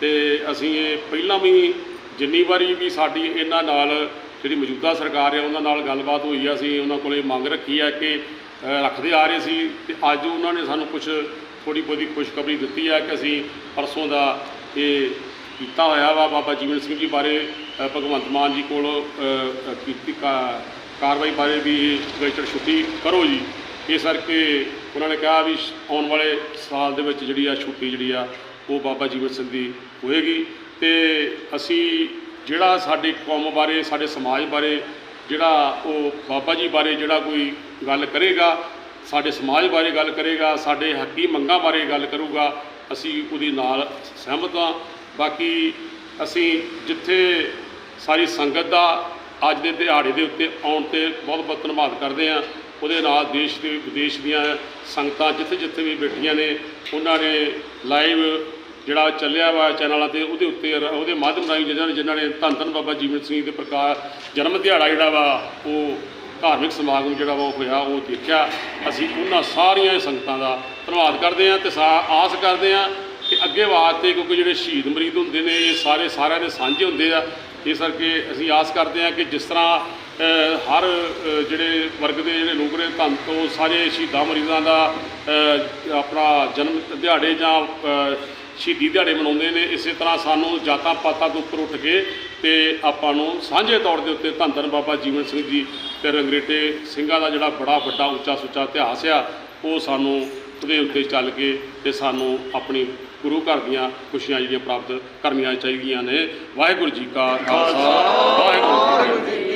ਤੇ ਅਸੀਂ ਇਹ ਪਹਿਲਾਂ ਵੀ ਜਿੰਨੀ ਵਾਰੀ ਵੀ ਸਾਡੀ ਇਹਨਾਂ ਨਾਲ ਜਿਹੜੀ ਮੌਜੂਦਾ ਸਰਕਾਰ ਹੈ ਉਹਨਾਂ ਨਾਲ ਗੱਲਬਾਤ ਹੋਈ ਆ, ਅਸੀਂ ਉਹਨਾਂ ਕੋਲੇ ਮੰਗ ਰੱਖੀ ਆ ਕਿ ਰੱਖਦੇ ਆ ਰਹੇ ਸੀ। ਤੇ ਅੱਜ ਉਹਨਾਂ ਨੇ ਸਾਨੂੰ ਕੁਝ ਥੋੜੀ ਬਹੁਤੀ ਖੁਸ਼ਖਬਰੀ ਦਿੱਤੀ ਆ ਕਿ ਅਸੀਂ ਪਰਸੋਂ ਦਾ ਇਹ ਕੀਤਾ ਹੋਇਆ ਵਾ। ਬਾਬਾ ਜੀਵਨ ਸਿੰਘ ਜੀ ਬਾਰੇ ਭਗਵੰਤ ਮਾਨ ਜੀ ਕੋਲ ਕੀਤੀ ਕਾ- ਕਾਰਵਾਈ ਬਾਰੇ ਵੀ ਰਜਿਸਟਰ ਛੁੱਟੀ ਕਰੋ ਜੀ। ਇਸ ਕਰਕੇ ਉਹਨਾਂ ਨੇ ਕਿਹਾ ਵੀ ਸ਼- ਆਉਣ ਵਾਲੇ ਸਾਲ ਦੇ ਵਿੱਚ ਜਿਹੜੀ ਆ ਛੁੱਟੀ ਜਿਹੜੀ ਆ, ਉਹ ਬਾਬਾ ਜੀਵਨ ਸਿੰਘ ਦੀ ਹੋਏਗੀ। ਤੇ ਅਸੀਂ ਜਿਹੜਾ ਸਾਡੀ ਕੌਮ ਬਾਰੇ, ਸਾਡੇ ਸਮਾਜ ਬਾਰੇ, ਜਿਹੜਾ ਉਹ ਬਾਬਾ ਜੀ ਬਾਰੇ ਜਿਹੜਾ ਕੋਈ ਗੱਲ ਕਰੇਗਾ, ਸਾਡੇ ਸਮਾਜ ਬਾਰੇ ਗੱਲ ਕਰੇਗਾ, ਸਾਡੇ ਹੱਕੀ ਮੰਗਾਂ ਬਾਰੇ ਗੱਲ ਕਰੂਗਾ, ਅਸੀਂ ਉਹਦੇ ਨਾਲ ਸਹਿਮਤ ਹਾਂ। ਬਾਕੀ ਅਸੀਂ ਜਿੱਥੇ ਸਾਰੀ ਸੰਗਤ ਦਾ ਅੱਜ ਦੇ ਦਿਹਾੜੇ ਦੇ ਉੱਤੇ ਆਉਣ ਤੇ ਬਹੁਤ ਬਹੁਤ ਧੰਨਵਾਦ ਕਰਦੇ ਹਾਂ ਉਹਦੇ ਨਾਲ ਦੇਸ਼ ਦੇ, ਵਿਦੇਸ਼ ਦੀਆਂ ਸੰਗਤਾਂ ਜਿੱਥੇ ਜਿੱਥੇ ਵੀ ਬੈਠੀਆਂ ਨੇ, ਉਹਨਾਂ ਨੇ ਲਾਈਵ ਜਿਹੜਾ ਚੱਲਿਆ ਵਾ ਚੈਨਲਾਂ ਤੇ, ਉਹਦੇ ਉੱਤੇ ਉਹਦੇ ਮਾਧਿਅਮ ਰਾਹੀਂ ਜਿਹਨਾਂ ਨੇ ਜਿਨ੍ਹਾਂ ਨੇ ਧੰਨ ਧੰਨ ਬਾਬਾ ਜੀਵਨ ਸਿੰਘ ਦੇ ਪ੍ਰਕਾਸ਼ ਜਨਮ ਦਿਹਾੜਾ ਜਿਹੜਾ ਵਾ, ਉਹ ਧਾਰਮਿਕ ਸਮਾਗਮ ਜਿਹੜਾ ਵਾ, ਉਹ ਹੋਇਆ, ਉਹ ਦੇਖਿਆ। ਅਸੀਂ ਉਹਨਾਂ ਸਾਰੀਆਂ ਸੰਗਤਾਂ ਦਾ ਧੰਨਵਾਦ ਕਰਦੇ ਹਾਂ ਤੇ ਸਾ- ਆਸ ਕਰਦੇ ਹਾਂ ਕਿ ਅੱਗੇ ਵਾਸਤੇ ਕਿਉਂਕਿ ਜਿਹੜੇ ਸ਼ਹੀਦ ਮਰੀਦ ਹੁੰਦੇ ਨੇ, ਇਹ ਸਾਰੇ ਸਾਰਿਆਂ ਦੇ ਸਾਂਝੇ ਹੁੰਦੇ ਆ। ਇਸ ਕਰਕੇ ਅਸੀਂ ਆਸ ਕਰਦੇ ਹਾਂ ਕਿ ਜਿਸ ਤਰ੍ਹਾਂ ਹਰ ਜਿਹੜੇ ਵਰਗ ਦੇ ਜਿਹੜੇ ਲੋਕ ਨੇ ਧੰਨ ਤੋਂ ਸਾਰੇ ਸ਼ਹੀਦਾਂ ਮਰੀਜ਼ਾਂ ਦਾ ਆਪਣਾ ਜਨਮ ਦਿਹਾੜੇ ਜਾਂ ਸ਼ਹੀਦੀ ਦਿਹਾੜੇ ਮਨਾਉਂਦੇ ਨੇ, ਇਸੇ ਤਰ੍ਹਾਂ ਸਾਨੂੰ ਜਾਤਾਂ ਪਾਤਾਂ ਤੋਂ ਉੱਪਰ ਉੱਠ ਕੇ ਤੇ ਆਪਾਂ ਨੂੰ ਸਾਂਝੇ ਤੌਰ ਦੇ ਉੱਤੇ ਧੰਨ ਧੰਨ ਬਾਬਾ ਜੀਵਨ ਸਿੰਘ ਜੀ ਤੇ ਰੰਗਰੇਟੇ ਸਿੰਘਾਂ ਦਾ ਜਿਹੜਾ ਬੜਾ ਵੱਡਾ ਉੱਚਾ ਸੁੱਚਾ ਇਤਿਹਾਸ ਆ, ਉਹ ਸਾਨੂੰ ਉਹਦੇ ਉੱਤੇ ਚੱਲ ਕੇ ਤੇ ਸਾਨੂੰ ਆਪਣੀ ਗੁਰੂ ਘਰ ਦੀਆਂ ਖੁਸ਼ੀਆਂ ਜਿਹੜੀਆਂ ਪ੍ਰਾਪਤ ਕਰਨੀਆਂ ਚਾਹੀਦੀਆਂ ਨੇ। ਵਾਹਿਗੁਰੂ ਜੀ ਕਾ ਖਾਲਸਾ ਵਾਹਿਗੁਰੂ ਜੀ ਕੀ ਫਤਿਹ।